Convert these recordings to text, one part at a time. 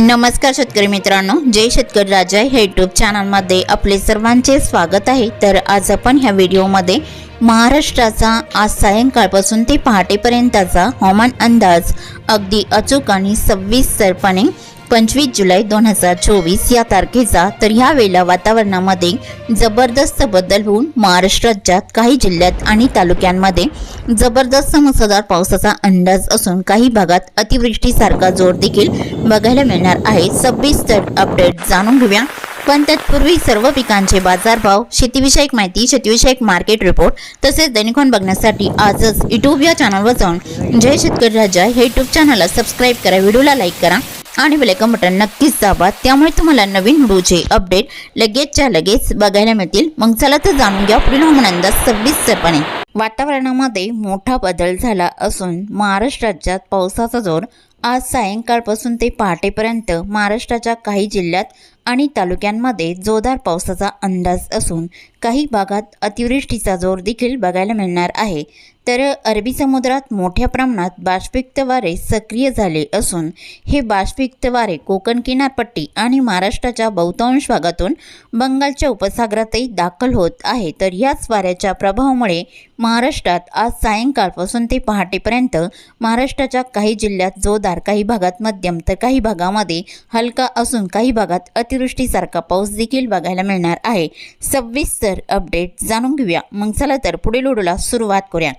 नमस्कार शेतकरी मित्रांनो जय शेतकरी राजा हे यूट्यूब चॅनलमध्ये आपले सर्वांचे स्वागत आहे. तर आज आपण ह्या व्हिडिओमध्ये महाराष्ट्राचा आज सायंकाळपासून ते पहाटेपर्यंतचा हवामान अंदाज अगदी अचूक आणि सविस्तरपणे पंचवीस जुलै दोन हजार चोवीस या तारखेचा तर ह्या वेळेला वातावरणामध्ये जबरदस्त बदल होऊन महाराष्ट्र राज्यात काही जिल्ह्यात आणि तालुक्यांमध्ये जबरदस्त मुसळधार पावसाचा अंदाज असून काही भागात अतिवृष्टीसारखा जोर देखील बघायला मिळणार आहे. सविस्तर अपडेट जाणून घेऊया. पण तत्पूर्वी सर्व पिकांचे बाजारभाव शेतीविषयक माहिती शेतीविषयक मार्केट रिपोर्ट तसेच दैनिकॉन बघण्यासाठी आजच युट्यूब या चॅनलवर जाऊन जय शेतकरी राजा हे युट्यूब चॅनलला सबस्क्राईब करा व्हिडिओला लाईक करा. आणि बेलेकन बटन नक्कीच दाबा त्यामुळे तुम्हाला नवीन व्हिडिओचे अपडेट लगेचच्या लगेच बघायला मिळतील. मग चला तर जाणून घ्या पुढील हवामान अंदाज वातावरणामध्ये मोठा बदल झाला असून महाराष्ट्र राज्यात पावसाचा जोर आज सायंकाळपासून ते पहाटेपर्यंत महाराष्ट्राच्या काही जिल्ह्यात आणि तालुक्यांमध्ये जोरदार पावसाचा अंदाज असून काही भागात अतिवृष्टीचा जोर देखील बघायला मिळणार आहे. तर अरबी समुद्रात मोठ्या प्रमाणात बाष्पिक्त वारे सक्रिय झाले असून हे बाष्पिक्त वारे कोकण किनारपट्टी आणि महाराष्ट्राच्या बहुतांश भागातून बंगालच्या उपसागरातही दाखल होत आहे. तर याच वाऱ्याच्या प्रभावामुळे महाराष्ट्रात आज सायंकाळपासून ते पहाटेपर्यंत महाराष्ट्राच्या काही जिल्ह्यात जोरदार काही भागात मध्यम तर काही भागामध्ये हलका असून काही भागात अतिवृष्टीसारखा पाऊस देखील बघायला मिळणार आहे. सविस्तर अपडेट जाणून घेऊया. मग चला तर पुढील ओढूला सुरुवात करूया.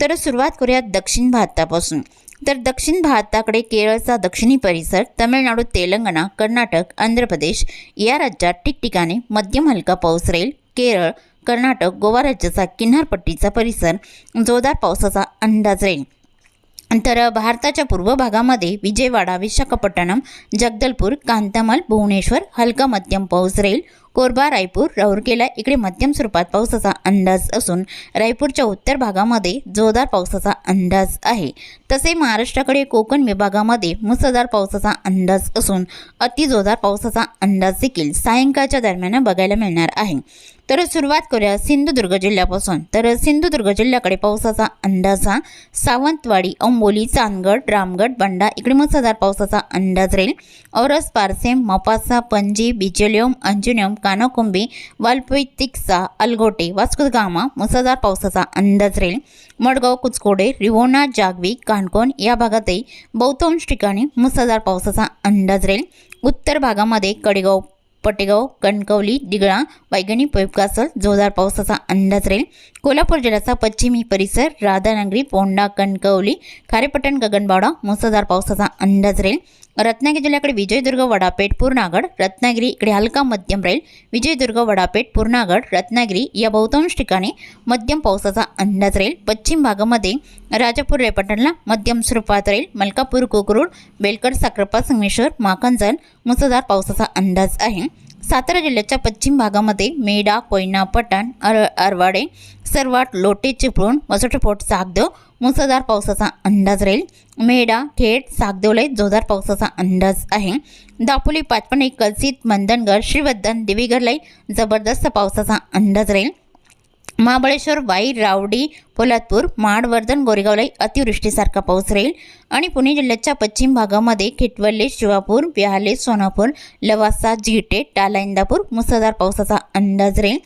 तर सुरुवात करूया दक्षिण भारतापासून. तर दक्षिण भारताकडे केरळचा दक्षिणी परिसर तमिळनाडू तेलंगणा कर्नाटक आंध्र प्रदेश या राज्यात ठिकठिकाणी मध्यम हलका पाऊस राहील. केरळ कर्नाटक गोवा राज्याचा किनारपट्टीचा परिसर जोरदार पावसाचा अंदाज राहील. तर भारताच्या पूर्व भागामध्ये विजयवाडा विशाखापट्टणम जगदलपूर कांतामल भुवनेश्वर हलका मध्यम पाऊस राहील कोरबा रायपूर राऊरकेला इकडे मध्यम स्वरूपात पावसाचा अंदाज असून रायपूरच्या उत्तर भागामध्ये जोरदार पावसाचा अंदाज आहे. तसे महाराष्ट्राकडे कोकण विभागामध्ये मुसळधार पावसाचा अंदाज असून अतिजोरदार पावसाचा अंदाज देखील सायंकाळच्या दरम्यान बघायला मिळणार आहे. तर सुरुवात करूया सिंधुदुर्ग जिल्ह्यापासून. तर सिंधुदुर्ग जिल्ह्याकडे पावसाचा अंदाज हा सावंतवाडी अंबोली चांदगड रामगड बंडा इकडे मुसळधार पावसाचा अंदाज राहील. औरस पारसेम मपासा पणजी बिचोलियम अंजुनियम कानाकुंबी वाल्पितिक्सा अलगोटे वास्कुदगामा मुसळधार पावसाचा अंदाज राहील. मडगाव कुचकोडे रिवोणा जागवी काणकोण या भागातही बहुतांश ठिकाणी मुसळधार पावसाचा अंदाज राहील. उत्तर भागामध्ये कडेगाव पटेगाव कणकवली दिगळा वैगणी पैपकासल जोरदार पावसाचा अंदाज राहील कोल्हापूर जिल्ह्याचा पश्चिमी परिसर राधानगरी पोंडा कणकवली खारेपट्टण गगनबावडा मुसळधार पावसाचा अंदाज राहील रत्नागिरी जिल्ह्याकडे विजयदुर्ग वडापेठ पूर्णागड रत्नागिरी इकडे हलका मध्यम राहील विजयदुर्ग वडापेठ पूर्णागड रत्नागिरी या बहुतांश ठिकाणी मध्यम पावसाचा अंदाज राहील. पश्चिम भागामध्ये राजापूर रेपटणला मध्यम स्वरूपात राहील. मलकापूर कोकरूड बेलकड साखरपा संगमेश्वर माखंजन मुसळधार पावसाचा अंदाज आहे. सातारा जिल्ह्याच्या पश्चिम भागामध्ये मेडा कोयना पठाण अर अरवाडे सर्वाट लोटे चिपळूण वसटपोट सागदेव मुसळधार पावसाचा अंदाज राहील. मेडा खेड सागदेवलय जोरदार पावसाचा अंदाज आहे. दापोली पाचपणे कलसित मंदनगड श्रीवर्धन देवीगडलाई जबरदस्त पावसाचा अंदाज राहील. महाबळेश्वर वाई रावडी पोलादपूर माडवर्धन गोरेगावलाही अतिवृष्टीसारखा पाऊस राहील. आणि पुणे जिल्ह्याच्या पश्चिम भागामध्ये खिटवल्ले शिवापूर बिहाले सोनापूर लवासा जिटे टाला इंदापूर मुसळधार पावसाचा अंदाज राहील.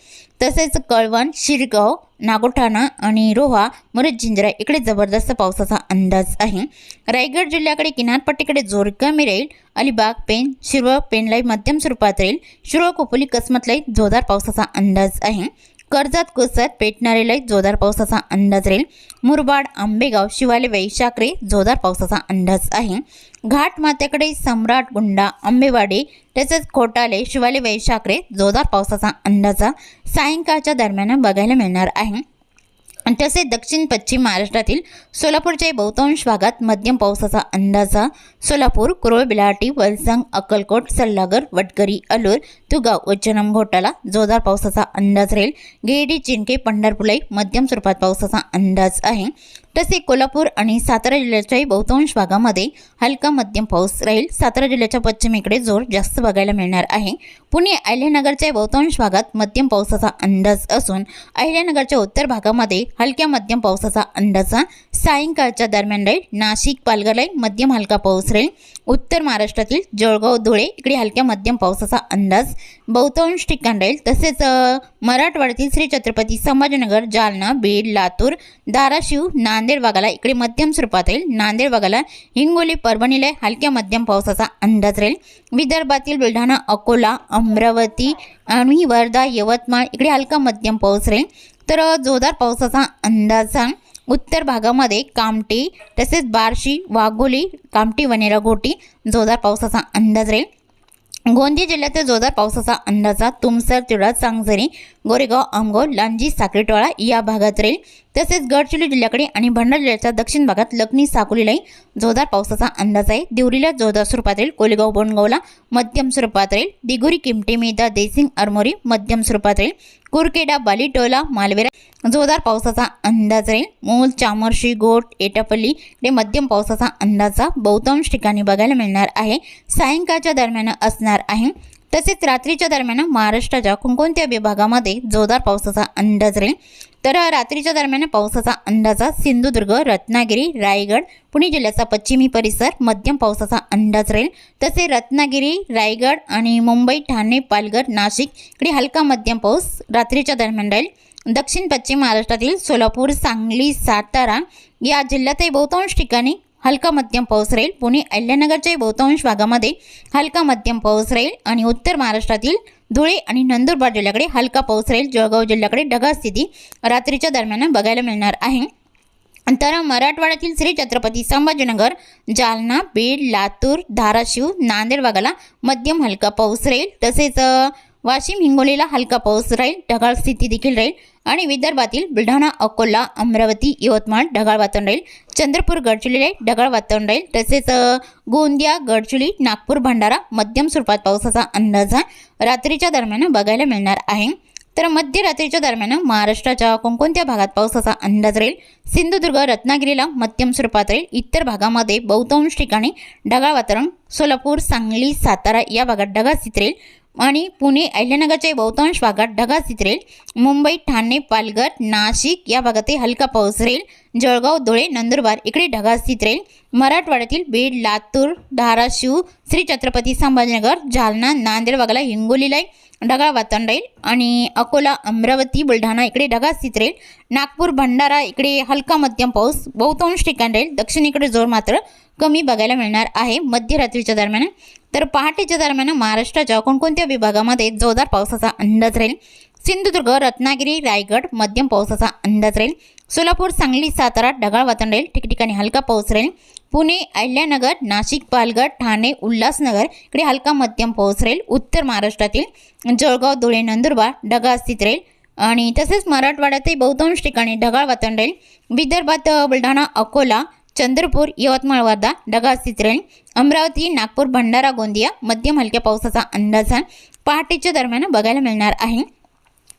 तसेच कळवण शिरगाव नागोठाणा आणि रोहा मुरज जिंजरा इकडे जबरदस्त पावसाचा अंदाज आहे. रायगड जिल्ह्याकडे किनारपट्टीकडे जोर कमी राहील. अलिबाग पेन शिरवळ पेनलाई मध्यम स्वरूपात राहील. शिरवळ कोपोली कसमतलाई जोरदार पावसाचा अंदाज आहे. कर्जत कुसत पेटणारेला जोरदार पावसाचा अंदाज राहील. मुरबाड आंबेगाव शिवाले वैशाखरे जोरदार पावसाचा अंदाज आहे. घाट मात्याकडे सम्राट गुंडा आंबेवाडी तसेच खोटाले शिवाले वैशाखरे जोरदार पावसाचा अंदाज सायंकाळच्या दरम्यान बघायला मिळणार आहे. तसेच दक्षिण पश्चिम महाराष्ट्रातील सोलापूरच्या बहुतांश भागात मध्यम पावसाचा अंदाजा. सोलापूर कुरोळ बिलाटी वलसंग अक्कलकोट सल्लागर वटकरी अलूर तुगाव उच्चनम घोटाला जोरदार पावसाचा अंदाज राहील. गेडी चिंके पंढरपुलाई मध्यम स्वरूपात पावसाचा अंदाज आहे. तसे कोल्हापूर आणि सातारा जिल्ह्याच्याही बहुतांश भागामध्ये हलका मध्यम पाऊस राहील. सातारा जिल्ह्याच्या पश्चिमेकडे जोर जास्त बघायला मिळणार आहे. पुणे अहिल्यानगरच्या बहुतांश भागात मध्यम पावसाचा अंदाज असून अहिल्यानगरच्या उत्तर भागामध्ये हलक्या मध्यम पावसाचा अंदाज. सायंकाळच्या दरम्यान राहील नाशिक पालघरला मध्यम हलका पाऊस राहील. उत्तर महाराष्ट्रातील जळगाव धुळे इकडे हलक्या मध्यम पावसाचा अंदाज. बहुतांश ठिकाण राहील. तसेच मराठवाड्यातील श्री छत्रपती संभाजीनगर जालना बीड लातूर धाराशिव नांदेड भागाला इकडे मध्यम स्वरूपात राहील. नांदेड भागाला हिंगोली परभणीला हलक्या मध्यम पावसाचा अंदाज राहील. विदर्भातील बुलढाणा अकोला अमरावती आणि वर्धा यवतमाळ इकडे हलका मध्यम पाऊस राहील. तर जोरदार पावसाचा अंदाजा उत्तर भागामध्ये कामटी तसेच बार्शी वाघोली कामटी वनेरा घोटी जोरदार पावसाचा अंदाज राहील. गोंदिया जिल्ह्यातील जोरदार पावसाचा अंदाजा तुमसर तिळा सांगझरी गोरेगाव आमगाव लांजी साखरेटोळा या भागात राहील. तसेच गडचिरोली जिल्ह्याकडे आणि भंडारा जिल्ह्याच्या दक्षिण भागात लखनी साकोलीलाही जोरदार पावसाचा अंदाज आहे. दिवरीला जोरदार स्वरूपात राहील. कोलेगाव बोंडगावला मध्यम स्वरूपात राहील. दिगुरी किमटे मेदा देसिंग अरमोरी मध्यम स्वरूपात राहील. कुरकेडा बालिटोला मालवेरा जोरदार पावसाचा अंदाज राहील. मूल चामर्शी गोट एटापल्ली ते मध्यम पावसाचा अंदाजा बहुतांश ठिकाणी बघायला मिळणार आहे. सायंकाळच्या दरम्यान असणार आहे. तसेच रात्रीच्या दरम्यान महाराष्ट्राच्या कोणकोणत्या विभागामध्ये जोरदार पावसाचा अंदाज राहील? तर रात्रीच्या दरम्यान पावसाचा अंदाजा सिंधुदुर्ग रत्नागिरी रायगड पुणे जिल्ह्याचा पश्चिमी परिसर मध्यम पावसाचा अंदाज राहील. तसे रत्नागिरी रायगड आणि मुंबई ठाणे पालघर नाशिक इकडे हलका मध्यम पाऊस रात्रीच्या दरम्यान राहील. दक्षिण पश्चिम महाराष्ट्रातील सोलापूर सांगली सातारा या जिल्ह्यातही बहुतांश ठिकाणी हलका मध्यम पाऊस राहील. पुणे अल्यानगरच्या बहुतांश भागामध्ये हलका मध्यम पाऊस राहील आणि उत्तर महाराष्ट्रातील धुळे आणि नंदुरबार जिल्ह्याकडे हलका पाऊस राहील. जळगाव जिल्ह्याकडे ढगाळ स्थिती रात्रीच्या दरम्यान बघायला मिळणार आहे. तर मराठवाड्यातील श्री छत्रपती संभाजीनगर जालना बीड लातूर धाराशिव नांदेड भागाला मध्यम हलका पाऊस राहील. तसेच वाशिम हिंगोलीला हलका पाऊस राहील. ढगाळ स्थिती देखील राहील. आणि विदर्भातील बुलढाणा अकोला अमरावती यवतमाळ ढगाळ वातावरण राहील चंद्रपूर गडचिरोली ढगाळ वातावरण राहील तसेच गोंदिया गडचिरोली नागपूर भंडारा मध्यम स्वरूपात पावसाचा अंदाज हा रात्रीच्या दरम्यान बघायला मिळणार आहे. तर मध्यरात्रीच्या दरम्यान महाराष्ट्राच्या कोणकोणत्या भागात पावसाचा अंदाज राहील? सिंधुदुर्ग रत्नागिरीला मध्यम स्वरूपात राहील. इतर भागामध्ये बहुतांश ठिकाणी ढगाळ वातावरण सोलापूर सांगली सातारा या भागात ढगाळ स्थित राहील. आणि पुणे अहिल्यानगरच्या बहुतांश भागात ढगाळ चित्रेल मुंबई ठाणे पालघर नाशिक या भागातही हलका पाऊस राहील जळगाव धुळे नंदुरबार इकडे ढगाळ चित्रेल मराठवाड्यातील बीड लातूर धाराशिव श्री छत्रपती संभाजीनगर जालना नांदेड भागाला हिंगोलीला ढगाळ वातावरण राहील आणि अकोला अमरावती बुलढाणा इकडे ढगाळ स्थित राहील. नागपूर भंडारा इकडे हलका मध्यम पाऊस. बहुतांश ठिकाण राहील. दक्षिणेकडे जोर मात्र कमी बघायला मिळणार आहे. मध्यरात्रीच्या दरम्यान. तर पहाटेच्या दरम्यान महाराष्ट्राच्या कोणकोणत्या विभागामध्ये जोरदार पावसाचा अंदाज राहील? सिंधुदुर्ग रत्नागिरी रायगड मध्यम पावसाचा अंदाज राहील. सोलापूर सांगली सातारा ढगाळ वातावरण राहील. ठिकठिकाणी हलका पाऊस राहील. पुणे अहिल्यानगर नाशिक पालघर ठाणे उल्हासनगर इकडे हलका मध्यम पाऊस राहील. उत्तर महाराष्ट्रातील जळगाव धुळे नंदुरबार ढगाळ स्थित राहील. आणि तसेच मराठवाड्यातही बहुतांश ठिकाणी ढगाळ वातावरण राहील. विदर्भात बुलढाणा अकोला चंद्रपूर यवतमाळ वर्धा ढगाळ स्थित राहील. अमरावती नागपूर भंडारा गोंदिया मध्यम हलक्या पावसाचा अंदाज पहाटेच्या दरम्यान बघायला मिळणार आहे.